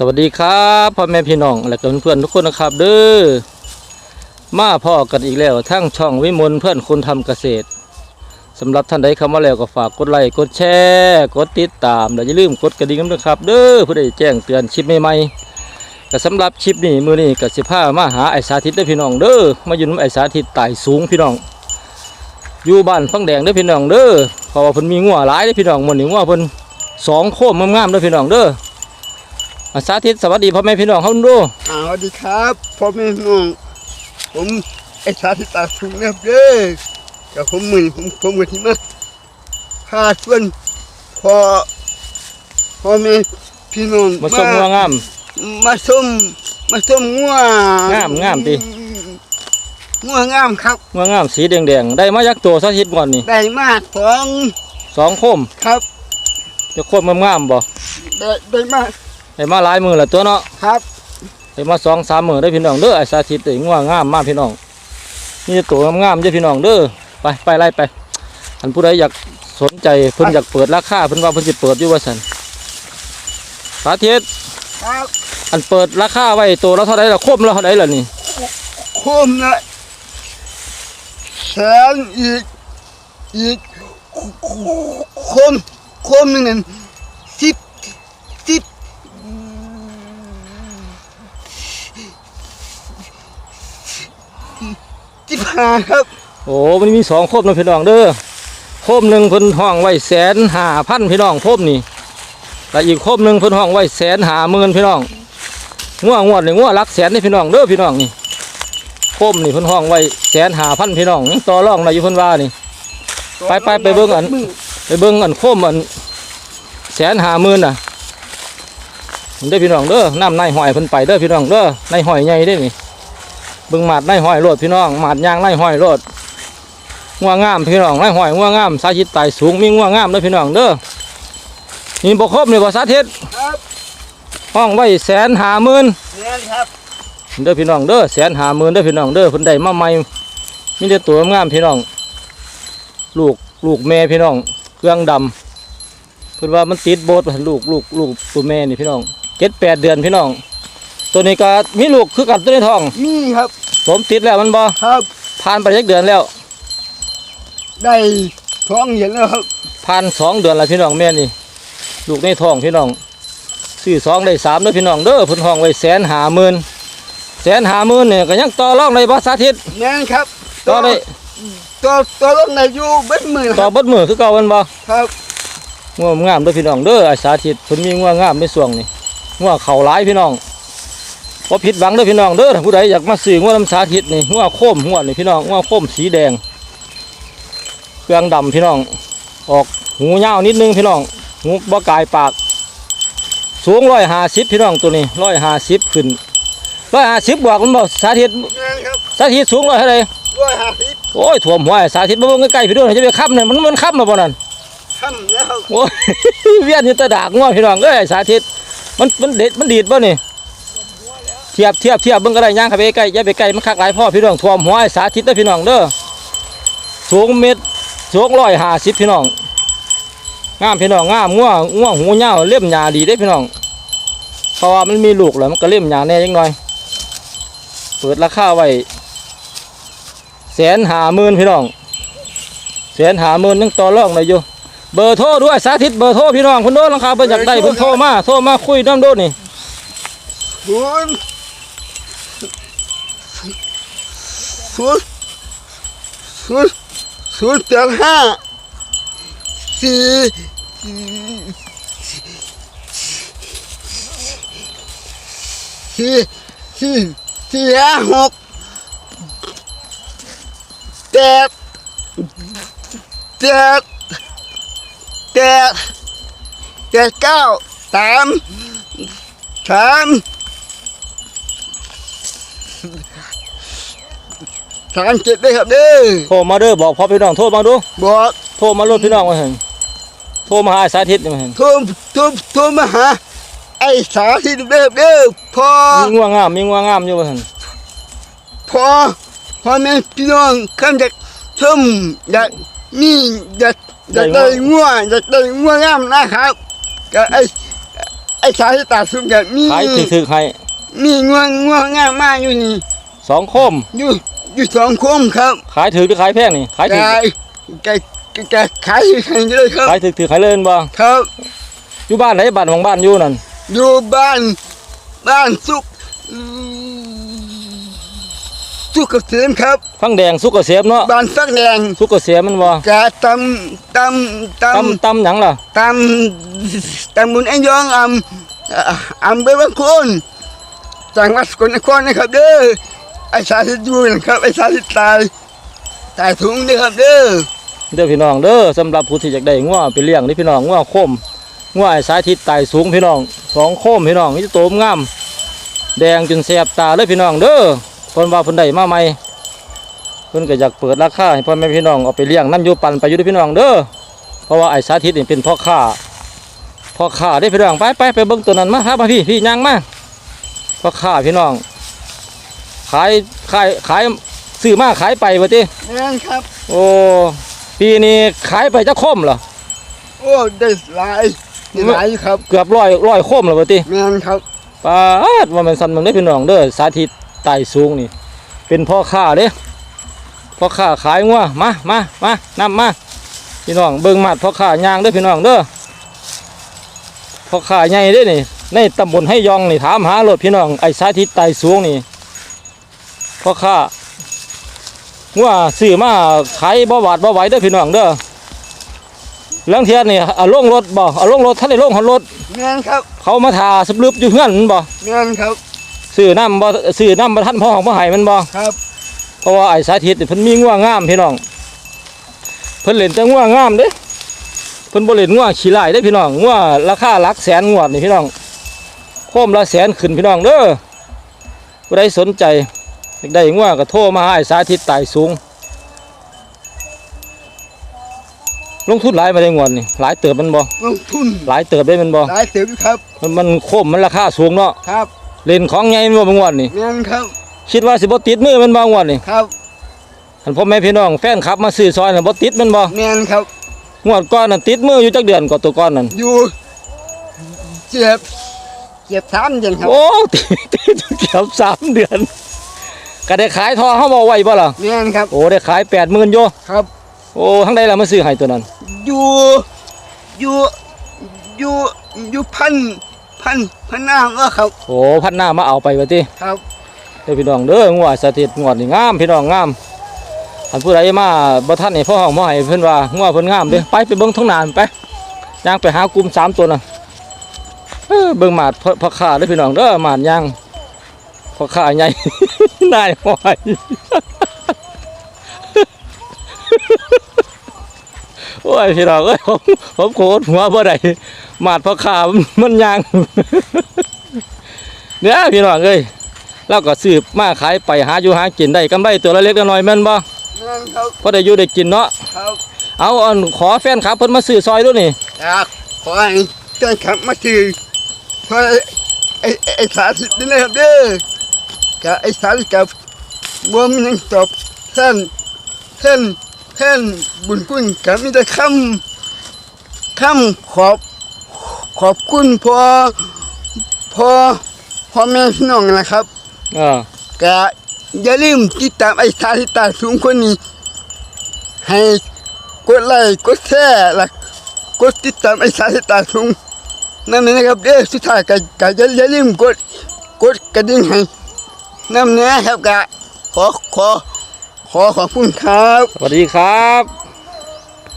สวัสดีครับพ่อแม่พี่น้องและก็เพื่อนๆทุกคนนะครับ เด้อมาพ่อกันอีกแล้วทั้งช่องวิมลเพื่อนคนทำเกษตรสำหรับท่านใดเข้ามาแล้วก็ฝากกดไลค์กดแชร์กดติดตามและอย่าลืมกดกระดิ่งด้วยครับ เด้อเพื่อได้แจ้งเตือนคลิปใหม่ๆก็สำหรับคลิปนี้มือนี้ก็สิพามาหาไอสาธิตเด้พี่น้องเด้อมาอยู่นำไอสาธิตตายสูงพี่น้อง อยู่บ้านฟังแดงเด้พี่น้องเด้อเพราะว่าเพิ่นมีงัวหลายเด้พี่น้องมื้อนี้งัวเพิ่นสองโคมงามๆเด้พี่น้องเด้อ สาธิตสวัสดีพ่อแม่พี่น้องเขาดูอ่าสวัสดีครับพ่อแม่พี่น้องผมไอ้สาธิตตาสูงนะครับเด้อกับผมมือนี้ผมผมกับที่มาพาชวนพ่อพ่อแม่พี่น้องมาส่งงัวงามมาส้มมาส้มงัวงามงามดิงัวงามครับงัวงามสีแดงๆได้มายักตัวสาธิตก่อนนี่ได้มากสองสองโคมครับ จะโคมงามๆบ่ได้ได้มาก ได้มาหลายมือละตัวเนาะครับได้มาสองสามมือได้อพี่น้องเด้อไอ้สาธิตได้งัวงามมากพี่น้องนี่ตัวงามๆเด้อพี่น้องเด้อไปไปไล่ไปอันผู้ใดอยากสนใจเพิ่นอยากเปิดราคาเพิ่นว่าเพิ่นสิเปิดอยู่ว่าซั่นสาธิตครับอันเปิดราคาไว้ตัวละเท่าไหร่ละโคมละเท่าไหร่ล่ะนี่โคมละแสนอีกอีกโคมโคมหนึ่ง ห้าครับ โอ้มันมีสองโคมเนะพี่น้องเด้อโคมหนึ่งเพิ่นห้องไว้แสนห้าพันพี่น้องโคมนี่แล้วอีกคบหนึ่งเพิ่นห้องไว้แสนหาหมื่นพี่น้องงัวงวดนี่งัวหลักแสนนี่พี่น้องเด้อพี่น้องนี่คมนี่เพิ่นห้องไว้แสนหาพันพี่น้องต่อรองได้อยู่เพิ่นว่านี่ ไปไปไปเบิ่งอันไปเบิ่งอันโคมอันแสนหาหมื่นน่ะเด้อพี่น้องเด้อน้ำในหอยเพิ่นไปเด้อพี่น้องเด้อในหอยใหญ่เด้นี่ เบิ่งหมาดในหอยโลดพี่น้องหมาดยางในหอยโลดงัวงามพี่น้องในหอยงัวงามสาธิตไตสูงมีงัวงามเด้อพี่น้องเด้อนี่บ่ครบนี่บ่สาธิตครับห้องไว้แสนหาหมื่นเนี่ยครับเด้อพี่น้องเด้อแสนหาหมื่นเด้อพี่น้องเด้อเพิ่นได้มาใหม่มีแต่ตัวงามพี่น้อง ลูกลูกแม่พี่น้องเครื่องดำเพิ่นว่ามันติดโบสถ์ว่าลูกลูกลูกตัวแม่นี่พี่น้องเจ็ดแปดเดือนพี่น้อง ตัวนี้ก็มีลูกคือกันตัวในท้องมีครับสมติดแล้วมันบ่ครับผ่านไปจักเดือนแล้ว ได้ท้องเห็นแล้วครับผ่านสองเดือนแล้วพี่น้องแม่นี่ลูกในท้องพี่น้องซื้อสองได้สามเด้อพี่น้องเด้อเพิ่นห้องไว้แสนหาหมื่นแสนหาหมื่นเนี่ยก็ยังต่อรองได้บ่สาธิตเนี่ยครับต่อได้ตัวตัวรถในอยู่เบ็ดมือนะคต่อรับเบดมือคือเก่ามันบ่ครับงัวงามเด้อพี่น้องเด้อไอ้สาธิตเพิ่นมีงัวงามในส่วงนี้งัวเขาหลายพี่น้อง บ่ผิดหวังเด้อพี่น้องเด้อถ้าผู้ใดอยากมาซื้องัวน้ำสาธิตนี่งัวโคมงัวนี่พี่น้องงัวโคมสีแดงเครื่องดำพี่น้อง ออกหูยาวนิดนึงพี่น้องหูบ่กายปาก สูง150พี่น้องตัวนี้150ขึ้น150บวกมันบ่สาธิตเนี่ยครับสาธิตสูงร้อยเท่าใดร้อยห้าสิบโอ้ยถ่วมหัวไอ้สาธิตบ่เบิ่งใกล้ๆพี่น้องจะไปค้ำนั่นมันมันค้ำมาบ่นั่นทำแล้วครับโอ้ยเวียนอยู่แตะดากง้อพี่น้องเอ้ยสาธิตมันมันเด็ดมันดีดบ่นี่เทียบเทียบเทียบเบิ่งก็ได้ย่างข้าไปใกล้ย่าไปใกล้มันคักหลายพ่อพี่น้องทวมหัวไอ้สาธิตเด้อพี่น้องเด้อสูงเม็ดสูงร้อยห้าสิบพี่น้องงามพี่น้องงามง่วงง่วงหูยาวเล่มหญ้าดีเด้อพี่น้องเพราะว่ามันมีลูกแล้วมันก็เล่มหญ้าแน่จังหน่อยเปิดราคาไว้แสนหาหมื่นพี่น้องแสนหาหมื่นยังต่อรองได้อยู่เบอร์โทรด้วยสาธิตเบอร์โทรพี่น้องคุณโดนราคาเพิ่นอยากได้เพิ่นโทรมาโทรมาคุยน้ำโดนนี่ศูนย์ ศูนย์ศูนย์ศูนย์แปดห้าสี่สี่สี่สี่ห้าหกแปดแปดแปดแปดเก้าสามสาม สามเจ็ดได้ครับเด้อโทรมาเด้อบอกพอพี่น้องโทรมาดู บอกโทรมาโลดพี่น้องมาเห็นโทรมาหาไอ้สาธิตนี่มาเห็นโทรโทรโทรมาหาไอ้สาธิตเด้อเด้อพอมีงัวงามมีงัวงามอยู่มาเห็นพอพอแม่พี่น้องคำจากชมอยากนี่อยากอยากได้งัวอยากได้งัวงามนะครับก็ไอ้ไอ้อ้สาธิตาสูงกับมีขายถึกๆให้มีง่วงง่วงง่ายมากอยู่นี่สองโคมอยู่ อยู่สองคมครับขายถึกหรือขายแพงนี่ขายแกถึกแกแกแกขายอยู่แข่งเลยครับขายถึกๆขายเล่นบ่ครับอยู่บ้านไหนบ้านของบ้านอยู่นั่นอยู่บ้าน บ้านสุกสุกเกษมครับฟังแดงสุกเกษมเนาะบ้านสักแดงสุกเกษมมันบ่กะตำตำตตำตำหยังล่ะำตำตำบุญไอ้ยองอำอะอำเบอร์บางคนจังหวัดสกลนครนะครับเด้อ ไอ้สาธิตอยู่นะครับไอ้สาธิตตายตายถุงเด้อครับเด้อเด้อพี่น้องเด้อสำหรับผู้ที่อยากได้งัวไปเลี้ยงนี่พี่น้องงัวโคมงัวไอ้สายทิศไต่สูงพี่น้องสองคมพี่น้องนี่โตมงามแดงจนแสบตาเลยพี่น้องเด้อเพิ่นว่าเพิ่นได้มาใหม่เพิ่นก็อยากเปิดราคาให้พ่อแม่พี่น้องเอาไปเลี้ยงน้ำยูปันไปอยู่ด้อพี่น้องเด้อเพราะว่าไอ้สาธิตนี่เป็นพ่อค้าพ่อค้าได้อพี่น้องไปไปไปเบิ่งตัวนั้นมาครับพี่พี่ย่างมาพ่อค้าพี่น้อง ขายขายขายซื้อมาขายไปว่าติแม่นครับ โอ้ปีนี้ขายไปจะคมเหรอโอ้ได้หลายได้หลายอยู่ครับเกือบร้อยร้อยคมแล้วว่าติแม่นครับปาดว่ามันสันมึงได้อพี่น้องเด้อสาธิตไต่สูงนี่ เป็นพ่อค้าเด้พ่อค้าขายงัวมามามานํมาพี่น้องเบิ่งมาดพ่อค้ายางเด้อพี่น้องเด้อพ่อค้าใหญ่เด้อนี่ในตำบลให้ยองนี่ถามหารถพี่น้องไอ้สาธิตไต่สูงนี่ พ่อค้างัวซื้อมาขายบ่หวาดบ่ไหวเด้อพี่น้องเด้อเรื่องเทียนนี่เอาลงรถบ่เอาลงรถท่านได้ลงหอนรถแม่นครับ เขามาทาสำลึบอยู่เพื่อนนั่นบ่แม่นครับซื้อน้ำบ่ซื้อน้ำบ่ท่านพ่อของพ่อไห้มันบ่ครับเพราะว่าไอ้สาธิตนี่เพิ่นมีงัวงามพี่น้องเพิ่นเล่นแต่งัวงามเด้เพิ่นบ่เล่นงัวขี้ลายเด้พี่น้องงัวราคาหลักแสนงวดนี่พี่น้องโคมละแสนขึ้นพี่น้องเด้อผู้ใดสนใจอยาก ได้งัวก็โทรมาหาไอ้สาธิตตายสูง ลงทุนหลายมาได้งวดนี่หลายเติบมันบ่ลงทุนหลายเติบได้มันบ่หลายเติบอยู่ครับ มันมันโคมมันราคาสูงเนาะครับเล่นของใหญ่มันบ่บางงวดนี่แม่นครับ คิดว่าสิบ่ติดมือมันบ่งวดนี่ครับอันพ่อแม่พี่น้องแฟนคลับมาซื้อซอยน่ะบ่ติดมันบ่แม่นครับงวดก่อนน่ะติดมืออยู่จักเดือนกว่าตัวก่อนนั่นอยู่เจ็บเจ็บสามเดือนครับโอ้ติดติดเกือบสามเดือน ก็ได้ขายทอเฮาบ่ไหวบ่ล่ะแม่นครับ โอ้ได้ขาย80,000อยู่ครับ โอ้ทั้งใดล่ะมาซื้อให้ตัวนั้น อยู่อยู่อยู่อยู่พันพันพันหน้าก็ครับ โอ้พันหน้ามาเอาไปว่าติครับเด้อพี่น้องเด้องวดสถิตงวดนี่งามพี่น้องงามอันผู้ใดมาบ่ทันนี่พ่อห้องบ่ให้เพิ่นว่างวดเพิ่นงามเด้อไปไปเบิ่งท้องนานไปย่างไปหากลุ่มสามตัวน่ะเออเบิ่งหมาดพ่อพ่อค้าเด้อพี่น้องเด้อหมาดย่าง พ่อค้าใหญ่ นายหอยโอ้ยพี่น้องเอ้ยผมผมโคตรหัวบ่ได้หมาดพ่อค้ามันย่างเนี่ยพี่น้องเอ้ยแล้วก็สืบมาขายไปหาอยู่หากินได้กำไรตัวละเล็กละน้อยแม่นบ่แม่นครับพอได้อยู่ได้กินเนาะครับเอาอันขอแฟนครับเพิ่นมาซื้อซอยด้วยนี่อยากขอให้เจ้าขับมาถือเพราะไอ้ไอ้ไอ้สาธิตนี่นะครับเด้อ กับไอ้สาธิตกับบ่มีหยังตอบแทนแทนแทนบุญคุณกับมีแต่คำคำขอบ ขอบคุณพอพอพ่อแม่พี่น้องนะครับเออก็อย่าลืมติดตามไอ้สาธิตาสูงคนนี้ ให้กดไลค์กดแชร์และกดติดตามไอ้สาธิตาสูงนั่นเองนะครับเด้อสุดท้ายก็ก็อย่าอย่าลืมกดกดกระดิ่งให้ น้ำเน้ะครับกะขอขอขอขอบคุณครับ สวัสดีครับ